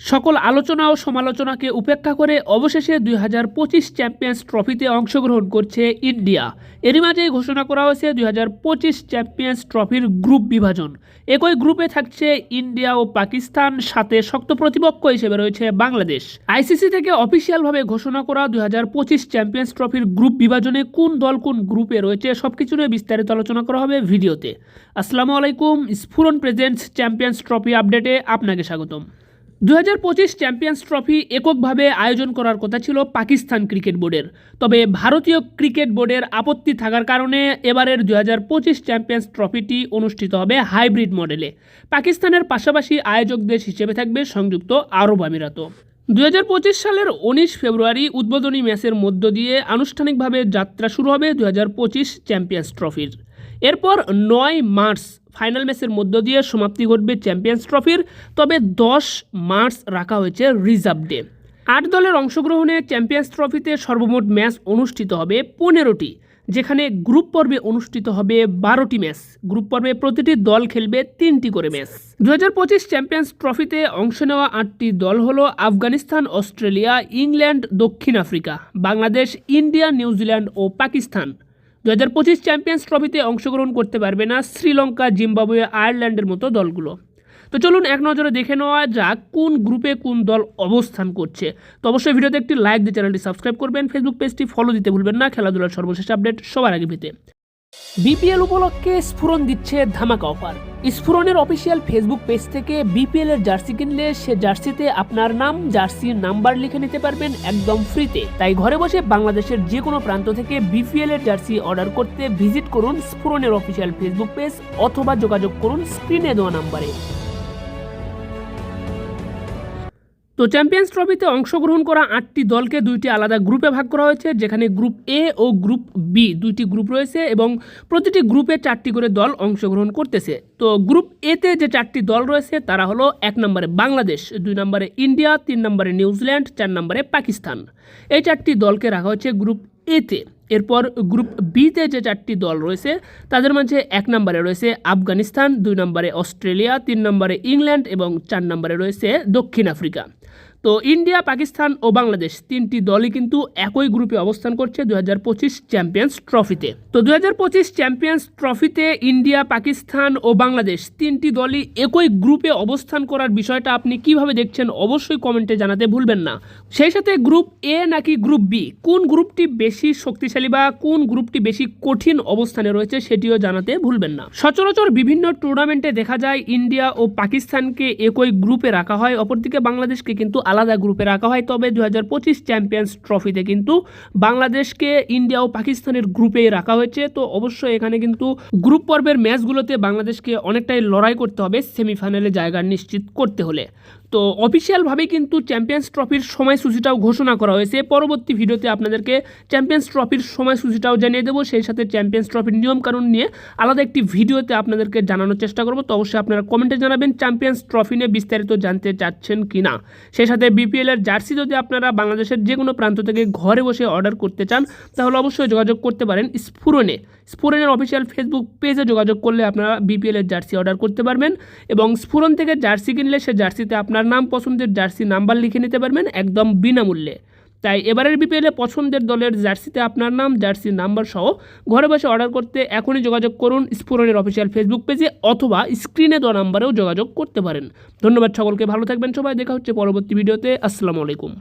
সকল আলোচনা ও সমালোচনাকে উপেক্ষা করে অবশেষে দুই হাজার পঁচিশ চ্যাম্পিয়ন্স ট্রফিতে অংশগ্রহণ করছে ইন্ডিয়া। এরই মাঝেই ঘোষণা করা হয়েছে দুই হাজার পঁচিশ চ্যাম্পিয়ন্স ট্রফির গ্রুপ বিভাজন। একই গ্রুপে থাকছে ইন্ডিয়া ও পাকিস্তান, সাথে শক্ত প্রতিপক্ষ হিসেবে রয়েছে বাংলাদেশ। আইসিসি থেকে অফিসিয়ালভাবে ঘোষণা করা দুই হাজার পঁচিশ চ্যাম্পিয়ন্স ট্রফির গ্রুপ বিভাজনে কোন দল কোন গ্রুপে রয়েছে সবকিছু নিয়ে বিস্তারিত আলোচনা করা হবে ভিডিওতে। আসসালামু আলাইকুম, স্ফুরন প্রেজেন্টস চ্যাম্পিয়ন্স ট্রফি আপডেটে আপনাকে স্বাগতম। দু হাজার পঁচিশ চ্যাম্পিয়ন্স ট্রফি এককভাবে আয়োজন করার কথা ছিল পাকিস্তান ক্রিকেট বোর্ডের। তবে ভারতীয় ক্রিকেট বোর্ডের আপত্তি থাকার কারণে এবারের দু হাজার পঁচিশ চ্যাম্পিয়ন্স ট্রফিটি অনুষ্ঠিত হবে হাইব্রিড মডেলে। পাকিস্তানের পাশাপাশি আয়োজক দেশ হিসেবে থাকবে সংযুক্ত আরব আমিরাতও। দু সালের উনিশ ফেব্রুয়ারি উদ্বোধনী ম্যাচের মধ্য দিয়ে আনুষ্ঠানিকভাবে যাত্রা শুরু হবে দু হাজার পঁচিশ চ্যাম্পিয়ন্স ট্রফির। এরপর নয় মার্চ ফাইনাল ম্যাচের মধ্য দিয়ে সমাপ্তি ঘটবে চ্যাম্পিয়ন্স ট্রফির, তবে দশ মার্চ রাখা হয়েছে রিজার্ভ ডে। আট দলের অংশগ্রহণে চ্যাম্পিয়ন্স ট্রফিতে সর্বমোট ম্যাচ অনুষ্ঠিত হবে পনেরোটি, যেখানে গ্রুপ পর্বে অনুষ্ঠিত হবে বারোটি ম্যাচ। গ্রুপ পর্বে প্রতিটি দল খেলবে তিনটি করে ম্যাচ। দু হাজার পঁচিশ চ্যাম্পিয়ন্স ট্রফিতে অংশ নেওয়া আটটি দল হলো আফগানিস্তান, অস্ট্রেলিয়া, ইংল্যান্ড, দক্ষিণ Africa, Bangladesh, India, New Zealand ও পাকিস্তান। দু হাজার পঁচিশ চ্যাম্পিয়ন্স ট্রফিতে অংশগ্রহণ করতে পারবে না শ্রীলঙ্কা, জিম্বাবুয়ে, আয়ারল্যান্ডের মতো দলগুলো। তো চলুন এক নজরে দেখে নেওয়া যাক কোন গ্রুপে কোন দল অবস্থান করছে। তো অবশ্যই ভিডিওতে একটি লাইক দিয়ে চ্যানেলটি সাবস্ক্রাইব করবেন, ফেসবুক পেজটি ফলো দিতে ভুলবেন না, খেলাধুলার সর্বশেষ আপডেট সবার আগে পেতে। বিপিএল উপলক্ষে স্ফুরন দিচ্ছে ধামাকা অফার। স্ফুরনের অফিসিয়াল ফেসবুক পেজ থেকে বিপিএল এর জার্সি কিনলে সে জার্সিতে আপনার নাম জার্সি নাম্বার লিখে নিতে পারবেন একদম ফ্রিতে। তাই ঘরে বসে বাংলাদেশের যে কোনো প্রান্ত থেকে বিপিএল এর জার্সি অর্ডার করতে ভিজিট করুন স্ফুরনের অফিসিয়াল ফেসবুক পেজ অথবা যোগাযোগ করুন স্ক্রিনে দেওয়া নাম্বারে। তো চ্যাম্পিয়ন্স ট্রফিতে অংশগ্রহণ করা আটটি দলকে দুইটি আলাদা গ্রুপে ভাগ করা হয়েছে, যেখানে গ্রুপ এ ও গ্রুপ বি দুইটি গ্রুপ রয়েছে এবং প্রতিটি গ্রুপে চারটি করে দল অংশগ্রহণ করতেছে। তো গ্রুপ এতে যে চারটি দল রয়েছে, তারা হলো এক নম্বরে বাংলাদেশ, দুই নম্বরে ইন্ডিয়া, তিন নম্বরে নিউজিল্যান্ড, চার নম্বরে পাকিস্তান। এই চারটি দলকে রাখা হয়েছে গ্রুপ এতে এরপর গ্রুপ বিতে যে চারটি দল রয়েছে, তাদের মাঝে এক নম্বরে রয়েছে আফগানিস্তান, দুই নম্বরে অস্ট্রেলিয়া, তিন নম্বরে ইংল্যান্ড এবং চার নম্বরে রয়েছে দক্ষিণ আফ্রিকা। তো ইন্ডিয়া, পাকিস্তান ও বাংলাদেশ তিনটি দলই কিন্তু একই গ্রুপে অবস্থান করছে দু হাজার পঁচিশ চ্যাম্পিয়ন্স ট্রফিতে। তো দু হাজার পঁচিশ চ্যাম্পিয়ন্স ট্রফিতে ইন্ডিয়া, পাকিস্তান ও বাংলাদেশ তিনটি দলই একই গ্রুপে অবস্থান করার বিষয়টা আপনি কীভাবে দেখছেন অবশ্যই কমেন্টে জানাতে ভুলবেন না। সেই সাথে গ্রুপ এ নাকি গ্রুপ বি? কোন গ্রুপটি বেশি শক্তিশালী বা কোন গ্রুপটি বেশি কঠিন অবস্থানে রয়েছে সেটিও জানাতে ভুলবেন না। সচরাচর বিভিন্ন টুর্নামেন্টে দেখা যায় ইন্ডিয়া ও পাকিস্তানকে একই গ্রুপে রাখা হয়, অপরদিকে বাংলাদেশকে কিন্তু আলাদা গ্রুপে রাখা হয়। তবে দু হাজার পঁচিশ চ্যাম্পিয়ন্স ট্রফিতে কিন্তু বাংলাদেশকে ইন্ডিয়া ও পাকিস্তানের গ্রুপে রাখা হয়েছে। তো অবশ্যই এখানে কিন্তু গ্রুপ পর্বের ম্যাচগুলোতে বাংলাদেশকে অনেকটাই লড়াই করতে হবে সেমিফাইনালে জায়গা নিশ্চিত করতে হলে। তো অফিসিয়ালভাবে কিন্তু চ্যাম্পিয়ন্স ট্রফির সময়সূচিটাও ঘোষণা করা হয়েছে। পরবর্তী ভিডিওতে আপনাদেরকে চ্যাম্পিয়ন্স ট্রফির সময়সূচিটাও জানিয়ে দেবো। সেই সাথে চ্যাম্পিয়ন্স ট্রফির নিয়মকানুন নিয়ে আলাদা একটি ভিডিওতে আপনাদেরকে জানানোর চেষ্টা করব। তো অবশ্যই আপনারা কমেন্টে জানাবেন চ্যাম্পিয়ন্স ট্রফি নিয়ে বিস্তারিত জানতে চাচ্ছেন কি না সেই সাথে বিপিএল এর জার্সি যদি আপনারা বাংলাদেশের যে কোনো প্রান্ত থেকে ঘরে বসে অর্ডার করতে চান, তাহলে অবশ্যই যোগাযোগ করতে পারেন স্ফুরনে স্ফুরনের অফিসিয়াল ফেসবুক পেজে যোগাযোগ করলে আপনারা বিপিএলের জার্সি অর্ডার করতে পারবেন এবং স্ফুরন থেকে জার্সি কিনলে সে জার্সিতে আপনার নাম, পছন্দের জার্সি নাম্বার লিখে নিতে পারবেন একদম বিনামূল্যে। তাই এবারের বিপিএলে পছন্দের দলের জার্সিতে আপনার নাম, জার্সি নাম্বার সহ ঘরে বসে অর্ডার করতে এখনই যোগাযোগ করুন স্ফুরনের অফিসিয়াল ফেসবুক পেজে অথবা স্ক্রিনে দেওয়া নাম্বারেও যোগাযোগ করতে পারেন। ধন্যবাদ সকলকে, ভালো থাকবেন সবাই, দেখা হচ্ছে পরবর্তী ভিডিওতে আসসালামু আলাইকুম।